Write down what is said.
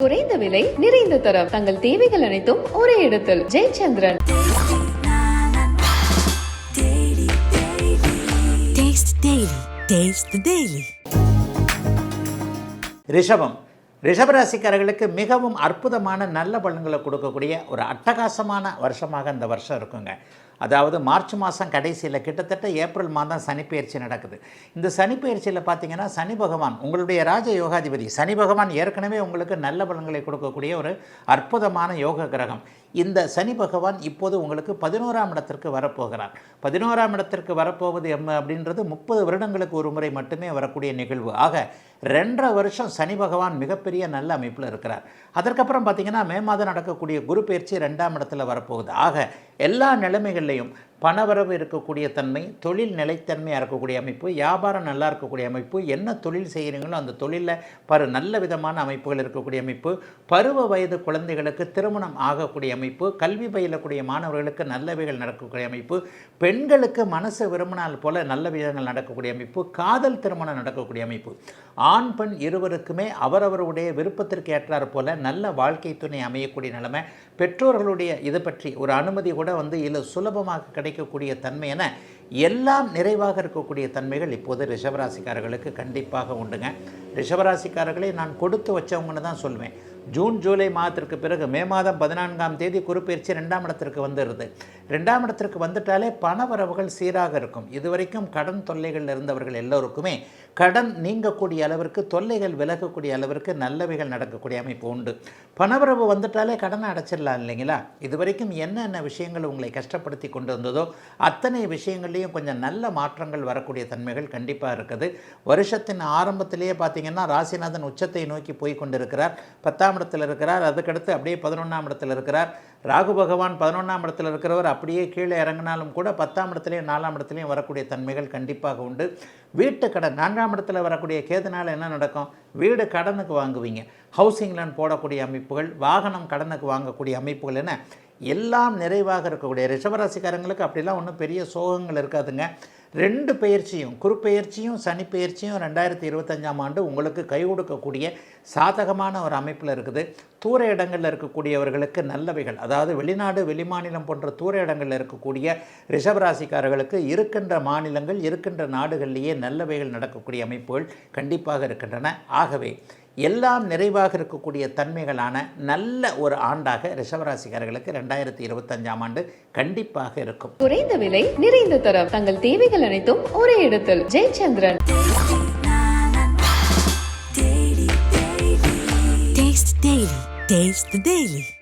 குறைந்த விலை நிறைந்த தரம் தங்கள் தேவைகள் அனைத்தும் ஒரே இடத்தில் Jayachandran Taste Daily. Taste the Daily. ரிஷபம் ரிஷபராசிக்காரர்களுக்கு மிகவும் அற்புதமான நல்ல பலன்களை கொடுக்கக்கூடிய ஒரு அட்டகாசமான வருஷமாக இந்த வருஷம் இருக்குங்க அதாவது மார்ச் மாதம் கடைசியில் கிட்டத்தட்ட ஏப்ரல் மாதம் சனிப்பெயர்ச்சி நடக்குது. இந்த சனிப்பெயர்ச்சியில் பார்த்தீங்கன்னா சனி பகவான் உங்களுடைய ராஜ யோகாதிபதி சனி பகவான் ஏற்கனவே உங்களுக்கு நல்ல பலன்களை கொடுக்கக்கூடிய ஒரு அற்புதமான யோக கிரகம். இந்த சனி பகவான் இப்போது உங்களுக்கு பதினோராம் இடத்திற்கு வரப்போகிறார். பதினோராம் இடத்திற்கு வரப்போவது எம் அப்படின்றது முப்பது வருடங்களுக்கு ஒரு முறை மட்டுமே வரக்கூடிய நிகழ்வு. ஆக ரெண்டரை வருஷம் சனி பகவான் மிகப்பெரிய நல்ல அமைப்பில் இருக்கிறார். அதற்கப்புறம் பார்த்தீங்கன்னா மே மாதம் நடக்கக்கூடிய குரு பயிற்சி ரெண்டாம் இடத்துல வரப்போகுது. ஆக எல்லா நிலைமைகள்லையும் பணவரவு இருக்கக்கூடிய தன்மை தொழில் நிலைத்தன்மையாக இருக்கக்கூடிய அமைப்பு வியாபாரம் நல்லா இருக்கக்கூடிய அமைப்பு என்ன தொழில் செய்கிறீங்களோ அந்த தொழிலில் பரு நல்ல விதமான அமைப்புகள் இருக்கக்கூடிய அமைப்பு பருவ வயது குழந்தைகளுக்கு திருமணம் ஆகக்கூடிய அமைப்பு கல்வி பயிலக்கூடிய மாணவர்களுக்கு நல்லவைகள் நடக்கக்கூடிய அமைப்பு பெண்களுக்கு மனசு விரும்பினால் போல நல்ல விதங்கள் நடக்கக்கூடிய அமைப்பு காதல் திருமணம் நடக்கக்கூடிய அமைப்பு. ஆண் பெண் இருவருக்குமே அவரவருடைய விருப்பத்திற்கு ஏற்றார் போல நல்ல வாழ்க்கை துணை அமையக்கூடிய நிலைமை பெற்றோர்களுடைய இது பற்றி ஒரு அனுமதி கூட வந்து இதில் சுலபமாக கிடைக்கக்கூடிய தன்மை என எல்லாம் நிறைவாக இருக்கக்கூடிய தன்மைகள் இப்போது ரிஷபராசிக்காரர்களுக்கு கண்டிப்பாக உண்டுங்க. ரிஷபராசிக்காரர்களை நான் கொடுத்து வச்சவங்கன்னு தான் சொல்வேன். ஜூன் ஜூலை மாதத்திற்கு பிறகு மே மாதம் பதினான்காம் தேதி குறுப்பெயர்ச்சி ரெண்டாம் இடத்திற்கு வந்துடுது. ரெண்டாம் இடத்திற்கு வந்துட்டாலே பணவரவுகள் சீராக இருக்கும். இதுவரைக்கும் கடன் தொல்லைகள் இருந்தவர்கள் எல்லோருக்குமே கடன் நீங்கக்கூடிய அளவிற்கு தொல்லைகள் விலகக்கூடிய அளவிற்கு நல்லவைகள் நடக்கக்கூடிய அமைப்பு உண்டு. பணவரவு வந்துட்டாலே கடனை அடைச்சிடலாம் இல்லைங்களா? இதுவரைக்கும் என்னென்ன விஷயங்கள் உங்களை கஷ்டப்படுத்தி கொண்டு வந்ததோ அத்தனை விஷயங்கள்லேயும் கொஞ்சம் நல்ல மாற்றங்கள் வரக்கூடிய தன்மைகள் கண்டிப்பாக இருக்குது. வருஷத்தின் ஆரம்பத்திலேயே பார்த்தீங்கன்னா ராசிநாதன் உச்சத்தை நோக்கி போய் கொண்டிருக்கிறார். பத்தாம் இடத்தில் இருக்கிறார். அதுக்கடுத்து அப்படியே பதினொன்றாம் இடத்தில் இருக்கிறார். ராகு பகவான் பதினொன்றாம் இடத்தில் இருக்கிறவர் அப்படியே கீழே இறங்கினாலும் கூட பத்தாம் இடத்துலையும் நாலாம் இடத்துலையும் வரக்கூடிய தன்மைகள் கண்டிப்பாக உண்டு. வீட்டு கடன் நான்காம் இடத்துல வரக்கூடிய கேதுனால் என்ன நடக்கும்? வீடு கடனுக்கு வாங்குவீங்க. ஹவுசிங் லோன் போடக்கூடிய அமைப்புகள் வாகனம் கடனுக்கு வாங்கக்கூடிய அமைப்புகள் என எல்லாம் நிறைவாக இருக்கக்கூடிய ரிஷபராசிக்காரங்களுக்கு அப்படிலாம் ஒன்றும் பெரிய சோகங்கள் இருக்காதுங்க. ரெண்டு பயிற்சியும் குறுப்பெயர்ச்சியும் சனி பெயர்ச்சியும் ரெண்டாயிரத்தி இருபத்தஞ்சாம் ஆண்டு உங்களுக்கு கை கொடுக்கக்கூடிய சாதகமான ஒரு அமைப்பில் இருக்குது. தூர இடங்களில் இருக்கக்கூடியவர்களுக்கு நல்லவைகள் அதாவது வெளிநாடு வெளிமாநிலம் போன்ற தூர இடங்களில் இருக்கக்கூடிய ரிஷபராசிக்காரர்களுக்கு இருக்கின்ற மாநிலங்கள் இருக்கின்ற நாடுகளிலேயே நல்லவைகள் நடக்கக்கூடிய அமைப்புகள் கண்டிப்பாக இருக்கின்றன. ஆகவே எல்லாம் நிறைவாக இருக்கக்கூடிய தன்மைகளான நல்ல ஒரு ஆண்டாக ரிஷபராசிக்காரர்களுக்கு ரெண்டாயிரத்தி இருபத்தஞ்சாம் ஆண்டு கண்டிப்பாக இருக்கும் குறைந்த விலை நிறைந்த தரம் தங்கள் தேவைகள் அனைத்தும் ஒரே இடத்தில் ஜெயச்சந்திரன். Taste the Daily.